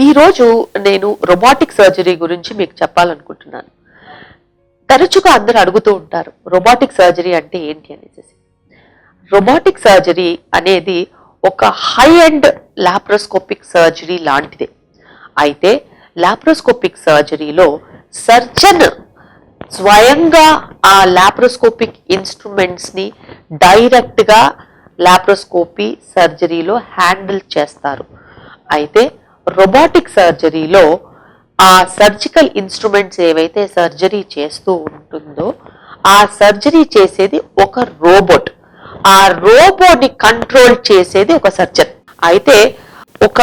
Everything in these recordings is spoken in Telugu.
ఈరోజు నేను రొబాటిక్ సర్జరీ గురించి మీకు చెప్పాలనుకుంటున్నాను. తరచుగా అందరూ అడుగుతూ ఉంటారు రొబాటిక్ సర్జరీ అంటే ఏంటి? అనేసి. రొబాటిక్ సర్జరీ అనేది ఒక హై ఎండ్ లాప్రోస్కోపిక్ సర్జరీ లాంటిదే. అయితే లాప్రోస్కోపిక్ సర్జరీలో సర్జన్ స్వయంగా ఆ లాప్రోస్కోపిక్ ఇన్స్ట్రుమెంట్స్ని డైరెక్ట్గా లాప్రోస్కోపీ సర్జరీలో హ్యాండిల్ చేస్తారు. అయితే రొబాటిక్ సర్జరీలో ఆ సర్జికల్ ఇన్స్ట్రుమెంట్స్ ఏవైతే సర్జరీ చేస్తూ ఉంటుందో ఆ సర్జరీ చేసేది ఒక రోబోట్. ఆ రోబోని కంట్రోల్ చేసేది ఒక సర్జన్. అయితే ఒక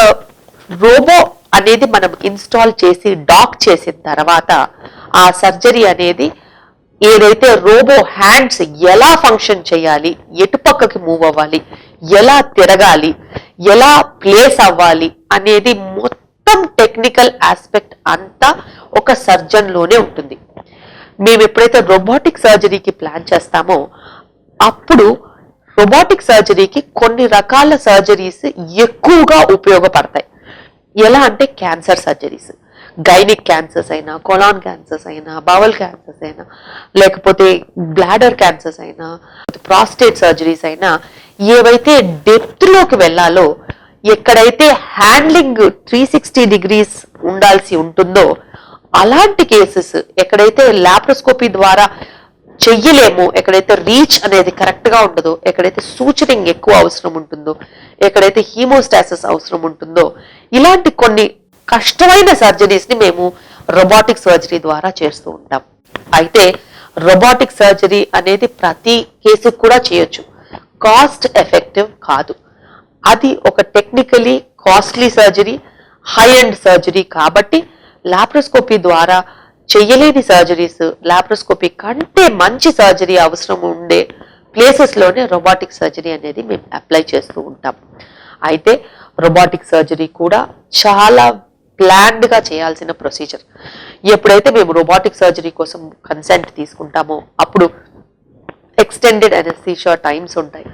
రోబో అనేది మనం ఇన్స్టాల్ చేసి డాక్ చేసిన తర్వాత ఆ సర్జరీ అనేది ఏదైతే రోబో హ్యాండ్స్ ఎలా ఫంక్షన్ చేయాలి ఎటుపక్కకి మూవ్ అవ్వాలి ఎలా తిరగాలి ఎలా ప్లేస్ అవ్వాలి అనేది మొత్తం టెక్నికల్ ఆస్పెక్ట్ అంతా ఒక సర్జన్లోనే ఉంటుంది. మేము ఎప్పుడైతే రోబోటిక్ సర్జరీకి ప్లాన్ చేస్తామో అప్పుడు రోబోటిక్ సర్జరీకి కొన్ని రకాల సర్జరీస్ ఎక్కువగా ఉపయోగపడతాయి. ఎలా అంటే క్యాన్సర్ సర్జరీస్ గైనిక్ క్యాన్సర్స్ అయినా కొలాన్ క్యాన్సర్స్ అయినా బవల్ క్యాన్సర్స్ అయినా లేకపోతే బ్లాడర్ క్యాన్సర్స్ అయినా ప్రాస్టేట్ సర్జరీస్ అయినా ఏవైతే డెప్త్ వెళ్ళాలో ఎక్కడైతే హ్యాండ్లింగ్ త్రీ సిక్స్టీ డిగ్రీస్ ఉండాల్సి ఉంటుందో అలాంటి కేసెస్ ఎక్కడైతే లాప్రోస్కోపీ ద్వారా చెయ్యలేము ఎక్కడైతే రీచ్ అనేది కరెక్ట్గా ఉండదో ఎక్కడైతే సూచనింగ్ ఎక్కువ అవసరం ఉంటుందో ఎక్కడైతే హీమోస్టాసిస్ అవసరం ఉంటుందో ఇలాంటి కొన్ని కష్టమైన సర్జరీస్ని మేము రొబాటిక్ సర్జరీ ద్వారా చేస్తూ ఉంటాం. అయితే రొబాటిక్ సర్జరీ అనేది ప్రతి కేసుకు కూడా చేయొచ్చు. కాస్ట్ ఎఫెక్టివ్ కాదు. అది ఒక technically costly surgery high and surgery కాబట్టి లాప్రోస్కోపీ ద్వారా చేయలేని సర్జరీస్ లాప్రోస్కోపీ కంటే మంచి సర్జరీ అవసరం ఉండే ప్లేసెస్లోనే రొబాటిక్ సర్జరీ అనేది మేము అప్లై చేస్తూ ఉంటాం. అయితే రొబాటిక్ సర్జరీ కూడా చాలా ప్లాన్డ్గా చేయాల్సిన ప్రొసీజర్ ఎప్పుడైతే మేము రొబాటిక్ సర్జరీ కోసం కన్సెంట్ తీసుకుంటామో అప్పుడు ఎక్స్టెండెడ్ అనెస్థీషియా టైమ్స్ ఉంటాయి.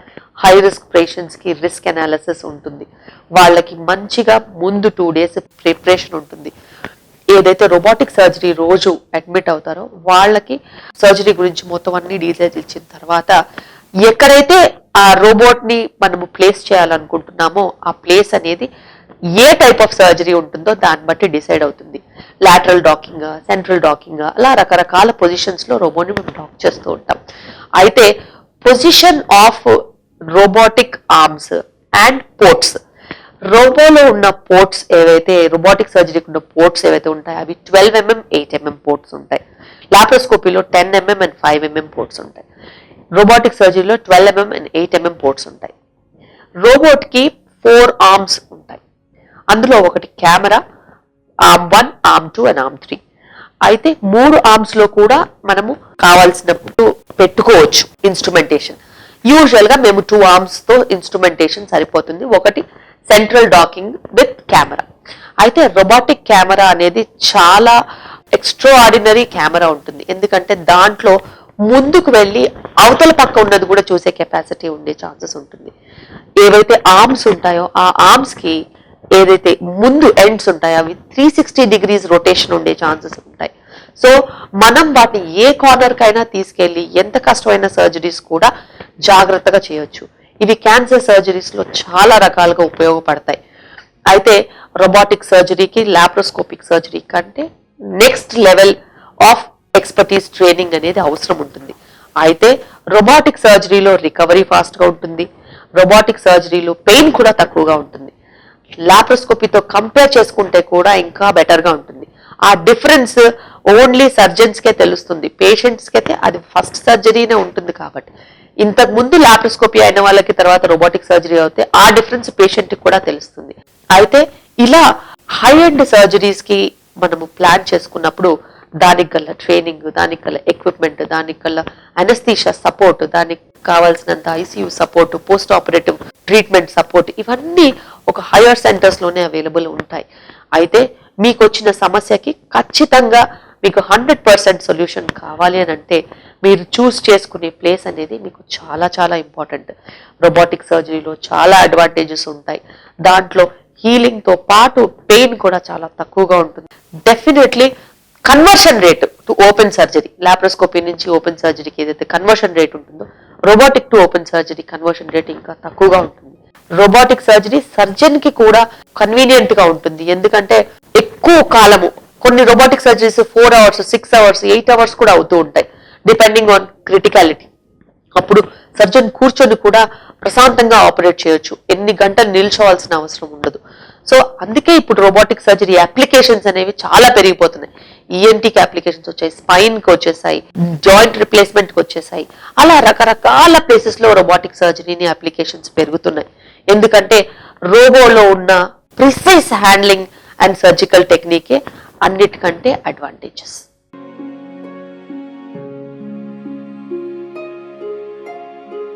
హై రిస్క్ పేషెంట్స్కి రిస్క్ అనాలిసిస్ ఉంటుంది. వాళ్ళకి మంచిగా ముందు టూ డేస్ ప్రిపరేషన్ ఉంటుంది. ఏదైతే రోబోటిక్ సర్జరీ రోజు అడ్మిట్ అవుతారో వాళ్ళకి సర్జరీ గురించి మొత్తం అన్ని డీటెయిల్స్ ఇచ్చిన తర్వాత ఎక్కడైతే ఆ రోబోట్ని మనము ప్లేస్ చేయాలనుకుంటున్నామో ఆ ప్లేస్ అనేది ఏ టైప్ ఆఫ్ సర్జరీ ఉంటుందో దాన్ని బట్టి డిసైడ్ అవుతుంది. లాటరల్ డాకింగ్ సెంట్రల్ డాకింగ్ అలా రకరకాల పొజిషన్స్లో రోబోట్ని రోబోని మనం డాక్ చేస్తూ ఉంటాం. అయితే position of robotic arms and ports. రోబోలో ఉన్న పోర్ట్స్ ఏవైతే రోబోటిక్ సర్జరీకి ఉన్న పోర్ట్స్ ఏవైతే ఉంటాయో అవి twelve mm eight mm ports ఉంటాయి. లాప్రోస్కోపీలో ten mm and five mm ports ఉంటాయి. రోబోటిక్ సర్జరీలో twelve mm and eight mm ports ఉంటాయి. రోబోట్కి ఫోర్ ఆర్మ్స్ ఉంటాయి. అందులో ఒకటి camera arm one arm two and arm three. అయితే మూడు ఆర్మ్స్లో కూడా మనము కావాల్సినప్పుడు పెట్టుకోవచ్చు ఇన్స్ట్రుమెంటేషన్. యూజువల్గా మేము టూ ఆర్మ్స్తో ఇన్స్ట్రుమెంటేషన్ సరిపోతుంది. ఒకటి సెంట్రల్ డాకింగ్ విత్ కెమెరా అయితే రొబాటిక్ కెమెరా అనేది చాలా ఎక్స్ట్రా ఆర్డినరీ కెమెరా ఉంటుంది. ఎందుకంటే దాంట్లో ముందుకు వెళ్ళి అవతల పక్క ఉన్నది కూడా చూసే కెపాసిటీ ఉండే ఛాన్సెస్ ఉంటుంది. ఏవైతే ఆర్మ్స్ ఉంటాయో ఆ ఆర్మ్స్కి ఏదైతే ముందు ఎండ్స్ ఉంటాయో అవి త్రీ సిక్స్టీ డిగ్రీస్ రొటేషన్ ఉండే ఛాన్సెస్ ఉంటాయి. సో మనం వాటిని ఏ కార్నర్కైనా తీసుకెళ్ళి ఎంత కష్టమైన సర్జరీస్ కూడా జాగ్రత్తగా చేయొచ్చు. ఇవి క్యాన్సర్ సర్జరీస్లో చాలా రకాలుగా ఉపయోగపడతాయి. అయితే రొబాటిక్ సర్జరీకి లాప్రోస్కోపిక్ సర్జరీ కంటే next level of expertise training అనేది అవసరం ఉంటుంది. అయితే రొబాటిక్ సర్జరీలో రికవరీ ఫాస్ట్గా ఉంటుంది. రొబాటిక్ సర్జరీలో పెయిన్ కూడా తక్కువగా ఉంటుంది. లాప్రోస్కోపీతో కంపేర్ చేసుకుంటే కూడా ఇంకా బెటర్గా ఉంటుంది. ఆ డిఫరెన్స్ ఓన్లీ సర్జన్స్కే తెలుస్తుంది. పేషెంట్స్కి అయితే అది ఫస్ట్ సర్జరీనే ఉంటుంది కాబట్టి. ఇంతకు ముందు లాప్రోస్కోపీ అయిన వాళ్ళకి తర్వాత రోబోటిక్ సర్జరీ అవుతే ఆ డిఫరెన్స్ పేషెంట్కి కూడా తెలుస్తుంది. అయితే ఇలా హై అండ్ సర్జరీస్కి మనము ప్లాన్ చేసుకున్నప్పుడు దానికి గల ట్రైనింగ్ దానికి గల ఎక్విప్మెంట్ దానికి గల అనస్థీషియా సపోర్ట్ దానికి కావాల్సినంత ICU support post operative treatment support ఇవన్నీ ఒక హయ్యర్ సెంటర్స్లోనే అవైలబుల్ ఉంటాయి. అయితే మీకు వచ్చిన సమస్యకి ఖచ్చితంగా మీకు హండ్రెడ్ పర్సెంట్ సొల్యూషన్ కావాలి అని అంటే మీరు చూస్ చేసుకునే ప్లేస్ అనేది మీకు చాలా చాలా ఇంపార్టెంట్. రోబోటిక్ సర్జరీలో చాలా అడ్వాంటేజెస్ ఉంటాయి. దాంట్లో హీలింగ్తో పాటు పెయిన్ కూడా చాలా తక్కువగా ఉంటుంది. Definitely conversion rate to open surgery laparoscopy నుంచి ఓపెన్ సర్జరీకి ఏదైతే కన్వర్షన్ రేట్ ఉంటుందో robotic to open surgery conversion rate ఇంకా తక్కువగా ఉంటుంది. రోబోటిక్ సర్జరీ సర్జన్కి కూడా కన్వీనియంట్గా ఉంటుంది. ఎందుకంటే ఎక్కువ కాలము కొన్ని robotic surgeries four hours six hours eight hours కూడా అవుతూ ఉంటాయి డిపెండింగ్ ఆన్ క్రిటికాలిటీ అప్పుడు సర్జన్ కూర్చొని కూడా ప్రశాంతంగా ఆపరేట్ చేయొచ్చు. ఎన్ని గంటలు నిల్చోవాల్సిన అవసరం ఉండదు. సో అందుకే ఇప్పుడు రోబోటిక్ సర్జరీ అప్లికేషన్స్ అనేవి చాలా పెరిగిపోతున్నాయి. ఈఎన్టీకి అప్లికేషన్స్ వచ్చాయి స్పైన్కి వచ్చేసాయి జాయింట్ రిప్లేస్మెంట్కి వచ్చేసాయి. అలా రకరకాల ప్లేసెస్లో రోబోటిక్ సర్జరీని అప్లికేషన్స్ పెరుగుతున్నాయి. ఎందుకంటే రోబోలో ఉన్న ప్రిసైజ్ హ్యాండ్లింగ్ అండ్ సర్జికల్ టెక్నికే అన్నిటికంటే అడ్వాంటేజెస్